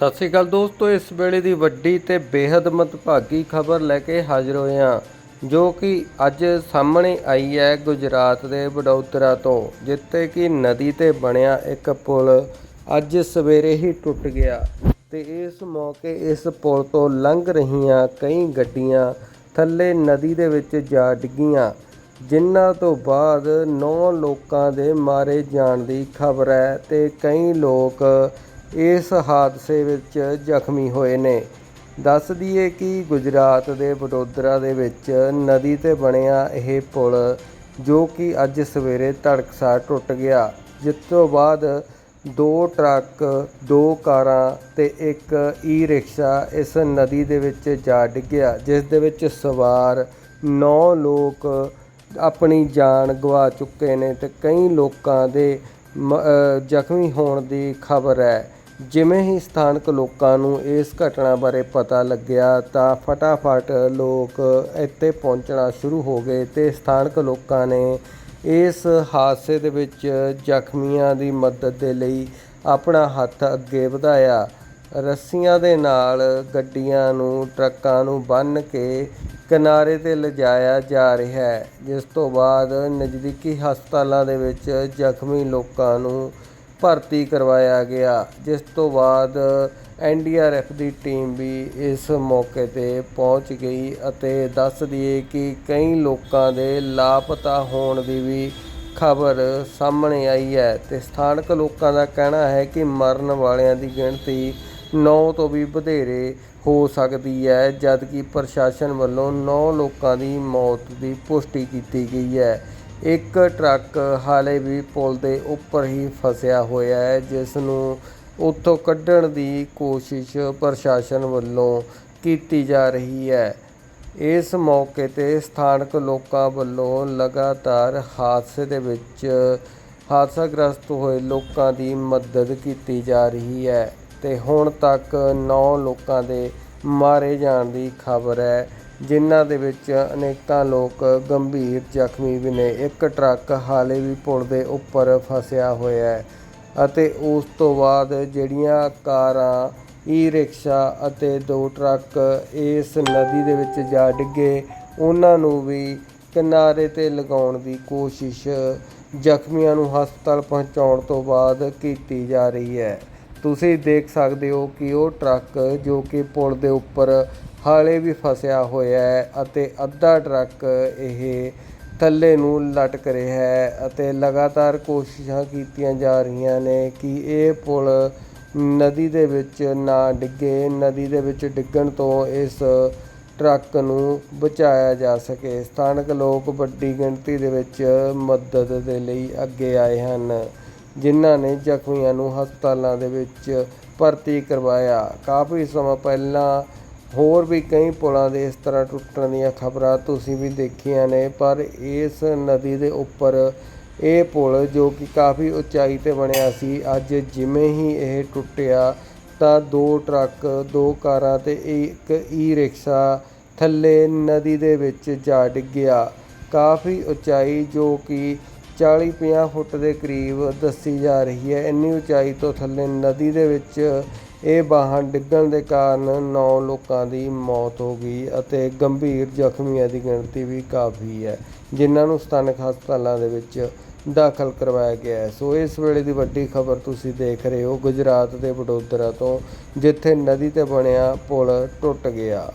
ਸਤਿ ਸ਼੍ਰੀ ਅਕਾਲ ਦੋਸਤੋ, ਇਸ ਵੇਲੇ ਦੀ ਵੱਡੀ ਤੇ ਬੇहद ਮਤਭਾਗੀ ਖਬਰ ਲੈ ਕੇ ਹਾਜ਼ਰ ਹੋਏ ਹਾਂ, ਜੋ ਕਿ ਅੱਜ ਸਾਹਮਣੇ ਆਈ ਹੈ ਗੁਜਰਾਤ ਦੇ ਵਡੋਦਰਾ ਤੋਂ, ਜਿੱਥੇ ਕਿ ਨਦੀ ਤੇ ਬਣਿਆ ਇੱਕ ਪੁਲ ਅੱਜ ਸਵੇਰੇ ਹੀ ਟੁੱਟ ਗਿਆ ਤੇ ਇਸ ਮੌਕੇ ਇਸ ਪੁਲ ਤੋਂ ਲੰਘ ਰਹੀਆਂ ਕਈ ਗੱਡੀਆਂ ਥੱਲੇ ਨਦੀ ਦੇ ਵਿੱਚ ਜਾ ਡਿੱਗੀਆਂ, ਜਿਨ੍ਹਾਂ ਤੋਂ ਬਾਅਦ 9 ਲੋਕਾਂ ਦੇ ਮਾਰੇ ਜਾਣ ਦੀ ਖਬਰ ਹੈ ਤੇ ਕਈ ਲੋਕ ਇਸ ਹਾਦਸੇ ਵਿੱਚ ਜ਼ਖਮੀ ਹੋਏ ਨੇ। ਦੱਸ ਦਈਏ ਕਿ ਗੁਜਰਾਤ ਦੇ ਵਡੋਦਰਾ ਦੇ ਵਿੱਚ ਨਦੀ ਤੇ ਬਣਿਆ ਇਹ ਪੁਲ, ਜੋ ਕਿ ਅੱਜ ਸਵੇਰੇ ਧੜਕਸਾਰ ਟੁੱਟ ਗਿਆ, ਜਿਸ ਤੋਂ ਬਾਅਦ ਦੋ ਟਰੱਕ, ਦੋ ਕਾਰਾਂ ਤੇ ਇੱਕ ਈ ਰਿਕਸ਼ਾ ਇਸ ਨਦੀ ਦੇ ਵਿੱਚ ਜਾ ਡਿੱਗਿਆ, ਜਿਸ ਦੇ ਵਿੱਚ ਸਵਾਰ 9 ਲੋਕ ਆਪਣੀ ਜਾਨ ਗਵਾ ਚੁੱਕੇ ਨੇ ਤੇ ਕਈ ਲੋਕਾਂ ਦੇ ਜ਼ਖਮੀ ਹੋਣ ਦੀ ਖਬਰ ਹੈ। ਜਿਵੇਂ ਹੀ ਸਥਾਨਕ ਲੋਕਾਂ ਨੂੰ ਇਸ ਘਟਨਾ ਬਾਰੇ ਪਤਾ ਲੱਗਿਆ ਤਾਂ ਫਟਾਫਟ ਲੋਕ ਇੱਥੇ ਪਹੁੰਚਣਾ ਸ਼ੁਰੂ ਹੋ ਗਏ ਤੇ ਸਥਾਨਕ ਲੋਕਾਂ ਨੇ ਇਸ ਹਾਦਸੇ ਦੇ ਵਿੱਚ ਜ਼ਖਮੀਆਂ ਦੀ ਮਦਦ ਦੇ ਲਈ ਆਪਣਾ ਹੱਥ ਅੱਗੇ ਵਧਾਇਆ। ਰੱਸੀਆਂ ਦੇ ਨਾਲ ਗੱਡੀਆਂ ਨੂੰ, ਟਰੱਕਾਂ ਨੂੰ ਬੰਨ੍ਹ ਕੇ ਕਿਨਾਰੇ ਤੇ ਲਿਜਾਇਆ ਜਾ ਰਿਹਾ ਹੈ, ਜਿਸ ਤੋਂ ਬਾਅਦ ਨਜ਼ਦੀਕੀ ਹਸਪਤਾਲਾਂ ਦੇ ਵਿੱਚ ਜ਼ਖਮੀ ਲੋਕਾਂ ਨੂੰ ਭਰਤੀ ਕਰਵਾਇਆ ਗਿਆ, ਜਿਸ ਤੋਂ ਬਾਅਦ ਐਨਡੀਆਰਐਫ ਦੀ ਟੀਮ ਵੀ ਇਸ ਮੌਕੇ ਤੇ ਪਹੁੰਚ ਗਈ ਅਤੇ ਦੱਸ ਦਈਏ ਕਿ ਕਈ ਲੋਕਾਂ ਦੇ ਲਾਪਤਾ ਹੋਣ ਦੀ ਵੀ ਖਬਰ ਸਾਹਮਣੇ ਆਈ ਹੈ ਤੇ ਸਥਾਨਕ ਲੋਕਾਂ ਦਾ ਕਹਿਣਾ ਹੈ ਕਿ ਮਰਨ ਵਾਲਿਆਂ ਦੀ ਗਿਣਤੀ 9 ਤੋਂ ਵੀ ਵਧੇਰੇ ਹੋ ਸਕਦੀ ਹੈ, ਜਦਕਿ ਪ੍ਰਸ਼ਾਸਨ ਵੱਲੋਂ 9 ਲੋਕਾਂ ਦੀ ਮੌਤ ਦੀ ਪੁਸ਼ਟੀ ਕੀਤੀ ਗਈ ਹੈ। ਇੱਕ ਟਰੱਕ ਹਾਲੇ ਵੀ ਪੁਲ ਦੇ ਉੱਪਰ ਹੀ ਫਸਿਆ ਹੋਇਆ ਹੈ, ਜਿਸ ਨੂੰ ਉੱਥੋਂ ਕੱਢਣ ਦੀ ਕੋਸ਼ਿਸ਼ ਪ੍ਰਸ਼ਾਸਨ ਵੱਲੋਂ ਕੀਤੀ ਜਾ ਰਹੀ ਹੈ। ਇਸ ਮੌਕੇ ਤੇ ਸਥਾਨਕ ਲੋਕਾਂ ਵੱਲੋਂ ਲਗਾਤਾਰ ਹਾਦਸੇ ਦੇ ਵਿੱਚ ਹਾਦਸਾਗ੍ਰਸਤ ਹੋਏ ਲੋਕਾਂ ਦੀ ਮਦਦ ਕੀਤੀ ਜਾ ਰਹੀ ਹੈ ਤੇ ਹੁਣ ਤੱਕ 9 ਲੋਕਾਂ ਦੇ ਮਾਰੇ ਜਾਣ ਦੀ ਖਬਰ ਹੈ। ਜਿਨ੍ਹਾਂ ਦੇ ਵਿੱਚ ਅਨੇਕਾਂ ਲੋਕ ਗੰਭੀਰ ਜ਼ਖਮੀ ਵੀ ਨੇ। ਇੱਕ ਟਰੱਕ ਹਾਲੇ ਵੀ ਪੁਲ ਦੇ ਉੱਪਰ ਫਸਿਆ ਹੋਇਆ ਹੈ ਅਤੇ ਉਸ ਤੋਂ ਬਾਅਦ ਜਿਹੜੀਆਂ ਕਾਰਾਂ ਈ ਰਿਕਸ਼ਾ ਅਤੇ ਦੋ ਟਰੱਕ ਇਸ ਨਦੀ ਦੇ ਵਿੱਚ ਜਾ ਡਿੱਗੇ, ਉਹਨਾਂ ਨੂੰ ਵੀ ਕਿਨਾਰੇ ਤੇ ਲਗਾਉਣ ਦੀ ਕੋਸ਼ਿਸ਼ ਜ਼ਖਮੀਆਂ ਨੂੰ ਹਸਪਤਾਲ ਪਹੁੰਚਾਉਣ ਤੋਂ ਬਾਅਦ ਕੀਤੀ ਜਾ ਰਹੀ ਹੈ। ਤੁਸੀਂ ਦੇਖ ਸਕਦੇ ਹੋ ਕਿ ਉਹ ਟਰੱਕ ਜੋ ਕਿ ਪੁਲ ਦੇ ਉੱਪਰ ਹਾਲੇ ਵੀ ਫਸਿਆ ਹੋਇਆ ਹੈ ਅਤੇ ਅੱਧਾ ਟਰੱਕ ਇਹ ਥੱਲੇ ਨੂੰ ਲਟਕ ਰਿਹਾ ਹੈ ਅਤੇ ਲਗਾਤਾਰ ਕੋਸ਼ਿਸ਼ਾਂ ਕੀਤੀਆਂ ਜਾ ਰਹੀਆਂ ਨੇ ਕਿ ਇਹ ਪੁਲ ਨਦੀ ਦੇ ਵਿੱਚ ਨਾ ਡਿੱਗੇ, ਨਦੀ ਦੇ ਵਿੱਚ ਡਿੱਗਣ ਤੋਂ ਇਸ ਟਰੱਕ ਨੂੰ ਬਚਾਇਆ ਜਾ ਸਕੇ। ਸਥਾਨਕ ਲੋਕ ਵੱਡੀ ਗਿਣਤੀ ਦੇ ਵਿੱਚ ਮਦਦ ਦੇ ਲਈ ਅੱਗੇ ਆਏ ਹਨ, ਜਿਨ੍ਹਾਂ ਨੇ ਜ਼ਖਮੀਆਂ ਨੂੰ ਹਸਪਤਾਲਾਂ ਦੇ ਵਿੱਚ ਭਰਤੀ ਕਰਵਾਇਆ। ਕਾਫੀ ਸਮਾਂ ਪਹਿਲਾਂ ਹੋਰ ਵੀ ਕਈ ਪੁਲਾਂ ਦੇ ਇਸ ਤਰ੍ਹਾਂ ਟੁੱਟਣ ਦੀਆਂ ਖਬਰਾਂ ਤੁਸੀਂ ਵੀ ਦੇਖੀਆਂ ਨੇ, ਪਰ ਇਸ ਨਦੀ ਦੇ ਉੱਪਰ ਇਹ ਪੁਲ ਜੋ ਕਿ ਕਾਫੀ ਉਚਾਈ ਤੇ ਬਣਿਆ ਸੀ, ਅੱਜ ਜਿਵੇਂ ਹੀ ਇਹ ਟੁੱਟਿਆ ਤਾਂ ਦੋ ਟਰੱਕ, ਦੋ ਕਾਰਾਂ ਤੇ ਇੱਕ ਈ ਰਿਕਸ਼ਾ ਥੱਲੇ ਨਦੀ ਦੇ ਵਿੱਚ ਜਾ ਡਿੱਗਿਆ। ਕਾਫੀ ਉਚਾਈ ਜੋ ਕਿ 40-50 ਫੁੱਟ ਦੇ ਕਰੀਬ ਦੱਸੀ ਜਾ ਰਹੀ ਹੈ। ਇੰਨੀ ਉਚਾਈ ਤੋਂ ਥੱਲੇ ਨਦੀ ਦੇ ਵਿੱਚ ਇਹ ਵਾਹਨ ਡਿੱਗਣ ਦੇ ਕਾਰਨ 9 ਲੋਕਾਂ ਦੀ ਮੌਤ ਹੋ ਗਈ ਅਤੇ ਗੰਭੀਰ ਜ਼ਖਮੀਆਂ ਦੀ ਗਿਣਤੀ ਵੀ ਕਾਫੀ ਹੈ, ਜਿਨ੍ਹਾਂ ਨੂੰ ਸਥਾਨਕ ਹਸਪਤਾਲਾਂ ਦੇ ਵਿੱਚ ਦਾਖਲ ਕਰਵਾਇਆ ਗਿਆ ਹੈ। ਸੋ ਇਸ ਵੇਲੇ ਦੀ ਵੱਡੀ ਖਬਰ ਤੁਸੀਂ ਦੇਖ ਰਹੇ ਹੋ, ਗੁਜਰਾਤ ਦੇ ਵਡੋਦਰਾ ਤੋਂ, ਜਿੱਥੇ ਨਦੀ ਤੇ ਬਣਿਆ ਪੁਲ ਟੁੱਟ ਗਿਆ।